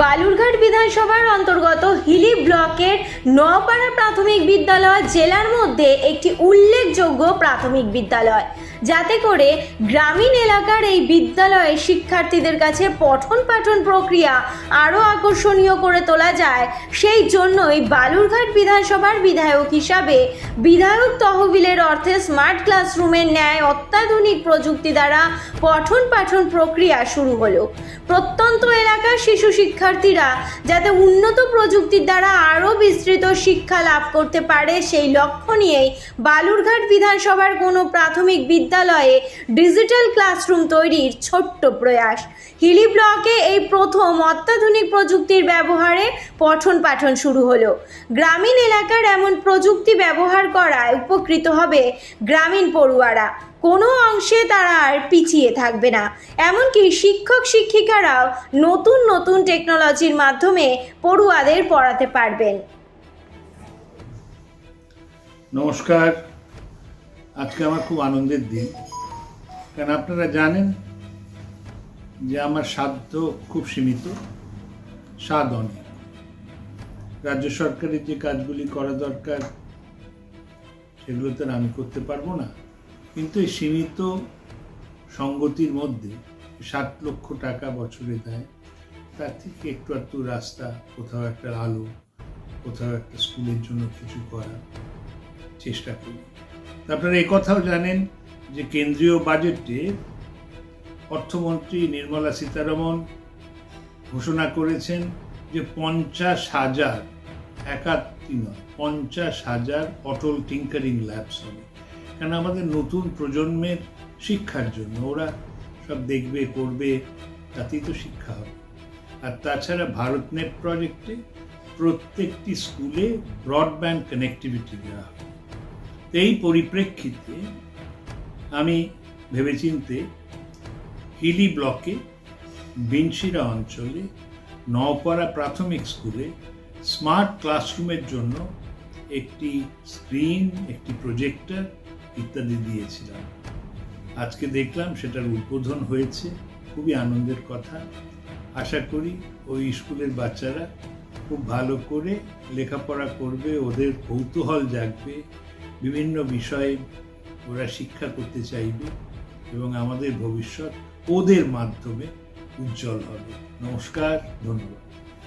বালুরঘাট বিধানসভার অন্তর্গত হিলি ব্লকের নপাড়া প্রাথমিক বিদ্যালয় জেলার মধ্যে একটি উল্লেখযোগ্য প্রাথমিক বিদ্যালয়। যাতে করে গ্রামীণ এলাকার এই বিদ্যালয়ে শিক্ষার্থীদের কাছে পঠন পাঠন প্রক্রিয়া আরও আকর্ষণীয় করে তোলা যায়, সেই জন্যই বালুরঘাট বিধানসভার বিধায়ক হিসাবে বিধায়ক তহবিলের অর্থে স্মার্ট ক্লাসরুমের ন্যায় অত্যাধুনিক প্রযুক্তি দ্বারা পঠন পাঠন প্রক্রিয়া শুরু হলো। প্রত্যন্ত এলাকার শিশু শিক্ষার্থীরা যাতে উন্নত প্রযুক্তির দ্বারা আরও বিস্তৃত শিক্ষা লাভ করতে পারে, সেই লক্ষ্য নিয়েই বালুরঘাট বিধানসভার কোনো প্রাথমিক বিদ্যালয়ে ডিজিটাল ক্লাসরুম তৈরির ছোট্ট প্রয়াস। হিলি ব্লকে এই প্রথম অত্যাধুনিক প্রযুক্তির ব্যবহারে পঠন পাঠন শুরু হলো। গ্রামীণ এলাকার এমন প্রযুক্তি ব্যবহার করায় উপকৃত হবে গ্রামীণ পড়ুয়ারা। কোনো অংশে তারা আর পিছিয়ে থাকবে না। এমনকি শিক্ষক শিক্ষিকারাও নতুন নতুন টেকনোলজির মাধ্যমে পড়ুয়াদের পড়াতে পারবেন। নমস্কার। আজকে আমার খুব আনন্দের দিন। কারণ আপনারা জানেন যে আমার সাধ্য খুব সীমিত স্বাদ অনেক। রাজ্য সরকারের যে কাজগুলি করা দরকার সেগুলো তো আমি করতে পারব না। কিন্তু এই সীমিত সঙ্গতির মধ্যে ষাট লক্ষ টাকা বছরে দেয়, তার থেকে একটু একটু রাস্তা, কোথাও একটা আলো, কোথাও একটা স্কুলের জন্য কিছু করার চেষ্টা করি। আপনারা কথাও জানেন যে কেন্দ্রীয় বাজেটে অর্থমন্ত্রী নির্মলা সীতারমন ঘোষণা করেছেন যে পঞ্চাশ হাজার একাত্তি নয়, পঞ্চাশ হাজার অটল টিঙ্কারিং ল্যাবস হবে। কেন আমাদের নতুন প্রজন্মের শিক্ষার জন্য? ওরা সব দেখবে, করবে, তাতেই তো শিক্ষা হবে। আর তাছাড়া ভারতনেট প্রজেক্টে প্রত্যেকটি স্কুলে ব্রডব্যান্ড কানেক্টিভিটি দেওয়া হবে। এই পরিপ্রেক্ষিতে আমি ভেবেচিন্তে হিলি ব্লকে বিনশিরা অঞ্চলে নওপাড়া প্রাথমিক স্কুলে স্মার্ট ক্লাসরুমের জন্য একটি স্ক্রিন, একটি প্রজেক্টর ইত্যাদি দিয়েছিলাম। আজকে দেখলাম সেটার উদ্বোধন হয়েছে। খুবই আনন্দের কথা। আশা করি ওই স্কুলের বাচ্চারা খুব ভালো করে লেখাপড়া করবে, ওদের কৌতূহল জাগবে, বিভিন্ন বিষয়ে ওরা শিক্ষা করতে চাইবে এবং আমাদের ভবিষ্যৎ ওদের মাধ্যমে উজ্জ্বল হবে। নমস্কার, ধন্যবাদ।